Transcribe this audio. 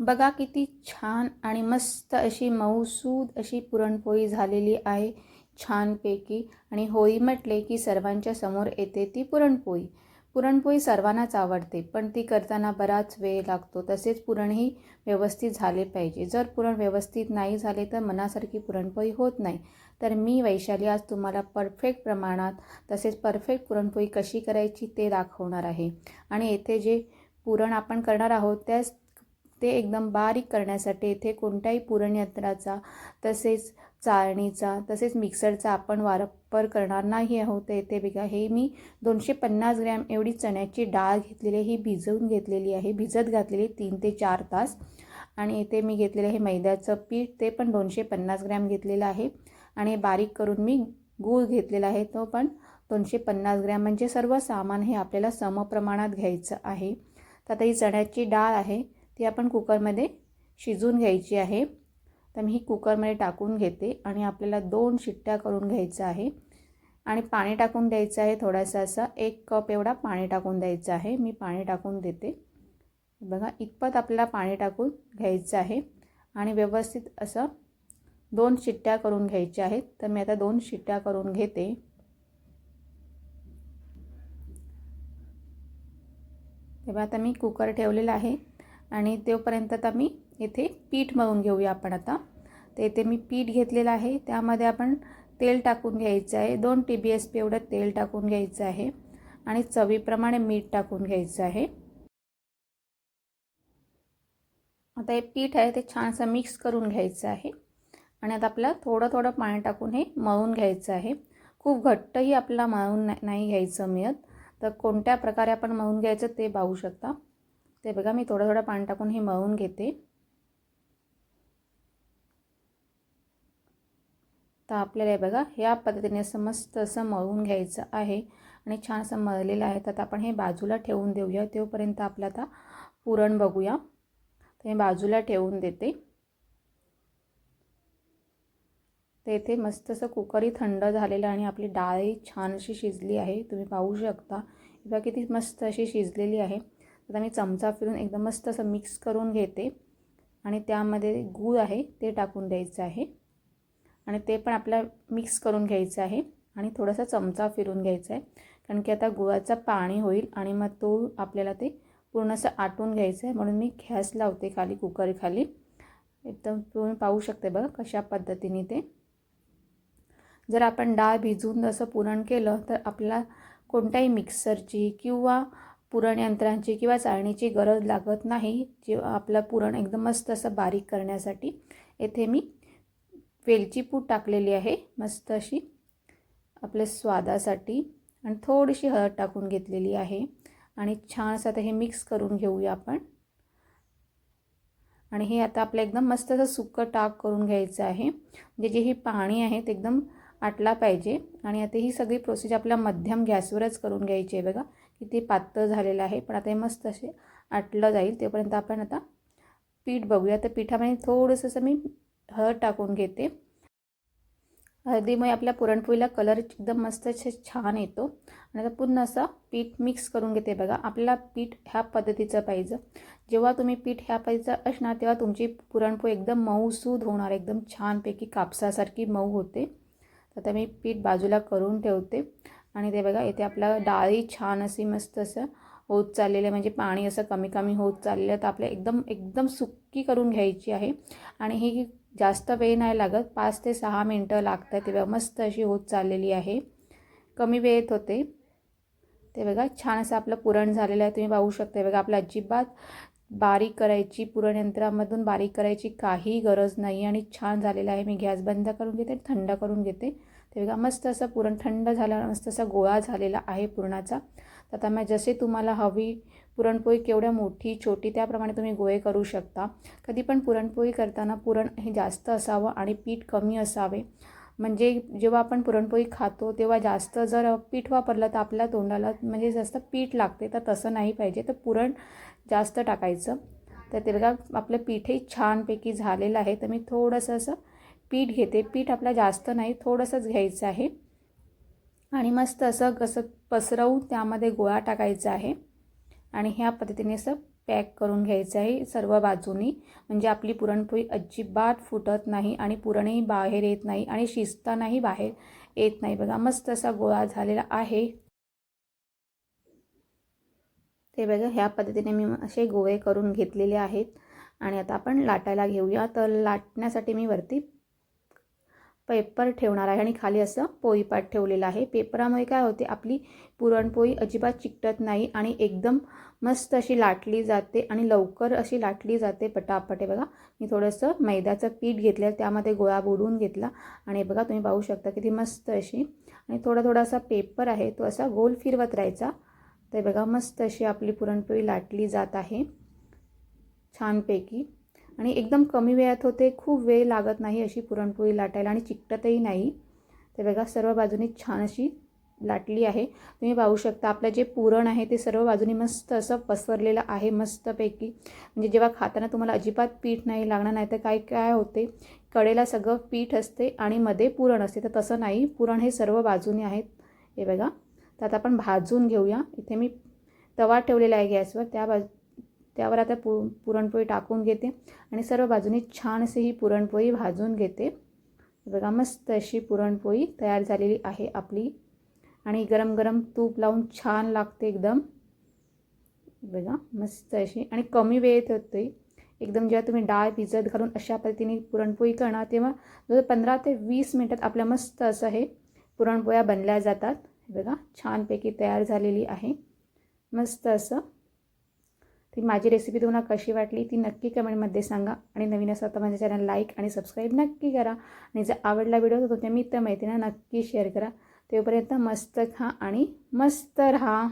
बघा किती छान आणि मस्त अशी मऊसूद अशी पुरणपोळी झालेली आहे छानपैकी. आणि होळी म्हटले की सर्वांच्या समोर येते ती पुरणपोळी. पुरणपोळी सर्वांनाच आवडते पण ती करताना बराच वेळ लागतो. तसेच पुरणही व्यवस्थित झाले पाहिजे. जर पुरण व्यवस्थित नाही झाले तर मनासारखी पुरणपोळी होत नाही. तर मी वैशाली आज तुम्हाला परफेक्ट प्रमाणात तसेच परफेक्ट पुरणपोळी कशी करायची ते दाखवणार आहे. आणि येथे जे पुरण आपण करणार आहोत त्यास ते एकदम बारीक करण्यासाठी येथे कोणत्याही पुरणयंत्राचा तसेच चाळणीचा तसेच मिक्सरचा आपण वापर करणार नाही आहोत. तर येथे बघा हे मी दोनशे पन्नास ग्रॅम एवढी चण्याची डाळ घेतलेली ही भिजवून घेतलेली आहे. भिजत घातलेली तीन ते चार तास. आणि येथे मी घेतलेलं आहे मैद्याचं पीठ. ते पण दोनशे पन्नास ग्रॅम घेतलेलं आहे. आणि बारीक करून मी गूळ घेतलेला आहे. तो पण दोनशे पन्नास ग्रॅम. म्हणजे सर्व सामान हे आपल्याला समप्रमाणात घ्यायचं आहे. तर आता ही चण्याची डाळ आहे. ती आपण कुकरमध्ये शिजून घ्यायची आहे. तर मी ही कुकरमध्ये टाकून घेते आणि आपल्याला दोन शिट्ट्या करून घ्यायचं आहे. आणि पाणी टाकून द्यायचं आहे थोडासा असा. एक कप एवढा पाणी टाकून द्यायचं आहे. मी पाणी टाकून देते. बघा इतपत आपल्याला पाणी टाकून घ्यायचं आहे. आणि व्यवस्थित असं दोन शिट्ट्या करून घ्यायच्या आहेत. तर मी आता दोन शिट्ट्या करून घेते. तेव्हा आता मी कुकर ठेवलेला आहे. आणि तोपर्यंत आता मी येथे पीठ मळून घेऊया आपण आता. तर येथे मी पीठ घेतलेलं आहे. त्यामध्ये आपण तेल टाकून घ्यायचं आहे. दोन टी बी एस पी एवढं तेल टाकून घ्यायचं आहे. आणि चवीप्रमाणे मीठ टाकून घ्यायचं आहे. आता हे पीठ आहे ते छानसं मिक्स करून घ्यायचं आहे. आणि आता आपल्याला थोडं थोडं पाणी टाकून हे मळून घ्यायचं आहे. खूप घट्टही आपल्याला मळून नाही घ्यायचं मिळत. तर कोणत्या प्रकारे आपण मळून घ्यायचं ते पाहू शकता. ते बघा मी थोडं थोडं पाणी टाकून हे मळून घेते. तर आपल्याला हे बघा ह्या पद्धतीने असं मस्त असं मळून घ्यायचं आहे आणि छान असं मळलेलं आहे. तर आपण हे बाजूला ठेवून देऊया. तोपर्यंत आपलं आता पुरण बघूया. तर हे बाजूला ठेवून देते. तर इथे मस्त असं कुकरही थंड झालेलं आणि आपली डाळही छान अशी शिजली आहे. तुम्ही पाहू शकता. बघा किती मस्त अशी शिजलेली आहे. आता मी चमचा फिरून एकदम मस्त असं मिक्स करून घेते. आणि त्यामध्ये गूळ आहे ते टाकून द्यायचं आहे. आणि ते पण आपल्या मिक्स करून घ्यायचं आहे. आणि थोडासा चमचा फिरून घ्यायचा आहे. कारण की आता गुळाचा पाणी होईल आणि मग तो आपल्याला ते पूर्ण असं आटून घ्यायचं आहे. म्हणून मी गॅस लावते खाली कुकर खाली. एकदम तुम्ही पाहू शकते बघा कशा पद्धतीने ते. जर आपण डाळ भिजून जसं पुरण केलं तर आपला कोणत्याही मिक्सरची किंवा पुरण यंत्रांची किंवा चाळणीची गरज लागत नाही जे आपलं पुरण एकदम मस्त असं बारीक करण्यासाठी येथे मी वेलची पूड टाकलेली आहे मस्त अशी आपल्या स्वादासाठी. आणि थोडीशी हळद टाकून घेतलेली आहे. आणि छान असं आता हे मिक्स करून घेऊया आपण. आणि हे आता आपलं एकदम मस्त असं सुकं टाक करून घ्यायचं आहे. म्हणजे जे हे पाणी आहे ते एकदम आटला पाहिजे. आणि आता ही सगळी प्रोसेस आपल्या मध्यम गॅसवरच करून घ्यायची आहे बघा. किती पातळ झालेलं आहे पण आता हे मस्त असे आटलं जाईल तोपर्यंत आपण आता पीठ बघूया. तर पिठामध्ये थोडंसं असं मी हळद टाकून घेते. हळदीमुळे आपल्या पुरणपोळीला कलर एकदम मस्त छान येतो. आणि आता पुन्हा असं पीठ मिक्स करून घेते बघा. आपल्याला पीठ ह्या पद्धतीचं पाहिजे. जेव्हा तुम्ही पीठ ह्या पद्धतीचं असणार तेव्हा तुमची पुरणपोळी एकदम मऊसूद होणार. एकदम छानपैकी कापसासारखी मऊ होते. आता मी पीठ बाजूला करून ठेवते. आणि ते बघा इथे आपला डाळी छान अशी मस्त असं होत चाललेलं आहे. म्हणजे पाणी असं कमी कमी होत चाललेलं आहे. तर आपल्या एकदम एकदम सुक्की करून घ्यायची आहे. आणि ही जास्त वेळ नाही लागत. पाच ते सहा मिनटं लागत लागतात तेव्हा मस्त अशी होत चाललेली आहे. कमी वेळेत होते. ते बघा छान असं आपलं पुरण झालेलं आहे. तुम्ही पाहू शकता बघा आपलं अजिबात बारीक करायची पुरण यंत्रामधून बारीक करायची काही गरज नाही. आणि छान झालेलं आहे. मी गॅस बंद करून घेते थंड करून घेते. ते बघा मस्त असं पुरण थंड झालं मस्त असा गोळा झालेला आहे पुरणाचा. तर आता मग जसे तुम्हाला हवी पुरणपोळी केवढ्या मोठी छोटी त्याप्रमाणे तुम्ही गोळे करू शकता. कधी पण पुरणपोळी करताना पुरण हे जास्त असावं आणि पीठ कमी असावे. म्हणजे जेव्हा आपण पुरणपोळी खातो तेव्हा जास्त जर पीठ वापरलं तर आपल्या तोंडाला म्हणजे जास्त पीठ लागते तर तसं नाही पाहिजे. तर पुरण जास्त टाकायचं. तर ते बघा आपलं पीठही छानपैकी झालेलं आहे. तर मी थोडंसं असं पीठ घेते. पीठ आपला जास्त नाही थोडंसंच घ्यायचं आहे. आणि मस्त असं कसं पसरवून त्यामध्ये गोळा टाकायचा आहे. आणि ह्या पद्धतीने असं पॅक करून घ्यायचं आहे सर्व बाजूनी. म्हणजे आपली पुरणपोळी अजिबात फुटत नाही आणि पुरणही बाहेर येत नाही आणि शिजतानाही बाहेर येत नाही. बघा मस्त असा गोळा झालेला आहे. ते बघा ह्या पद्धतीने मी असे गोळे करून घेतलेले आहेत. आणि आता आपण लाटायला घेऊया. तर लाटण्यासाठी मी वरती पेपर ठेवणार आहे आणि खाली असं पोळीपाट ठेवलेलं आहे. पेपरामुळे काय होते आपली पुरणपोळी अजिबात चिकटत नाही आणि एकदम मस्त अशी लाटली जाते आणि लवकर अशी लाटली जाते पटापट. बघा मी थोडंसं मैद्याचं पीठ घेतलं त्यामध्ये गोळा बुडवून घेतला आणि बघा तुम्ही पाहू शकता किती मस्त अशी. आणि थोडा थोडासा पेपर आहे तो असा गोल फिरवत राहायचा. तर बघा मस्त अशी आपली पुरणपोळी लाटली जात आहे. छानपैकी. आणि एकदम कमी वेळात होते खूप वेळ लागत नाही अशी पुरणपोळी लाटायला आणि चिकटतही नाही. ते बघा सर्व बाजूनी छान अशी लाटली आहे. तुम्ही पाहू शकता आपलं जे पुरण आहे ते सर्व बाजूनी मस्त असं पसरलेलं आहे मस्तपैकी. म्हणजे जेव्हा खाताना तुम्हाला अजिबात पीठ नाही लागणार नाही तर काय काय होते? कडेला सगळं पीठ असते आणि मध्ये पुरण असते. तर तसं नाही पुरण हे सर्व बाजूनी आहेत. हे बघा तर आता आपण भाजून घेऊया. इथे मी तवा ठेवलेला आहे गॅसवर. त्या बाजू त्यावर आता पु पुरणपोळी टाकून घेते. आणि सर्व बाजूनी छान असे ही पुरणपोळी भाजून घेते. बघा मस्त अशी पुरणपोळी तयार झालेली आहे आपली. आणि गरम गरम तूप लावून छान लागते एकदम. बघा मस्त अशी. आणि कमी वेळेत होते. एकदम जेव्हा तुम्ही डाळ भिजत घालून अशा पद्धतीने पुरणपोळी करणार तेव्हा जवळ पंधरा ते वीस मिनटात आपल्या मस्त असं हे पुरणपोळ्या बनल्या जातात. बघा छानपैकी तयार झालेली आहे. मस्त असं ती माझी रेसिपी तुम्हाला कशी वाटली ती नक्की कमेंटमध्ये सांगा. आणि नवीन असं तर माझ्या चॅनल लाईक आणि सबस्क्राईब नक्की करा. आणि जर आवडला व्हिडिओ तर तुमच्या मित्र मैत्रिणींना नक्की शेअर करा. तोपर्यंत मस्त खा आणि मस्त राहा.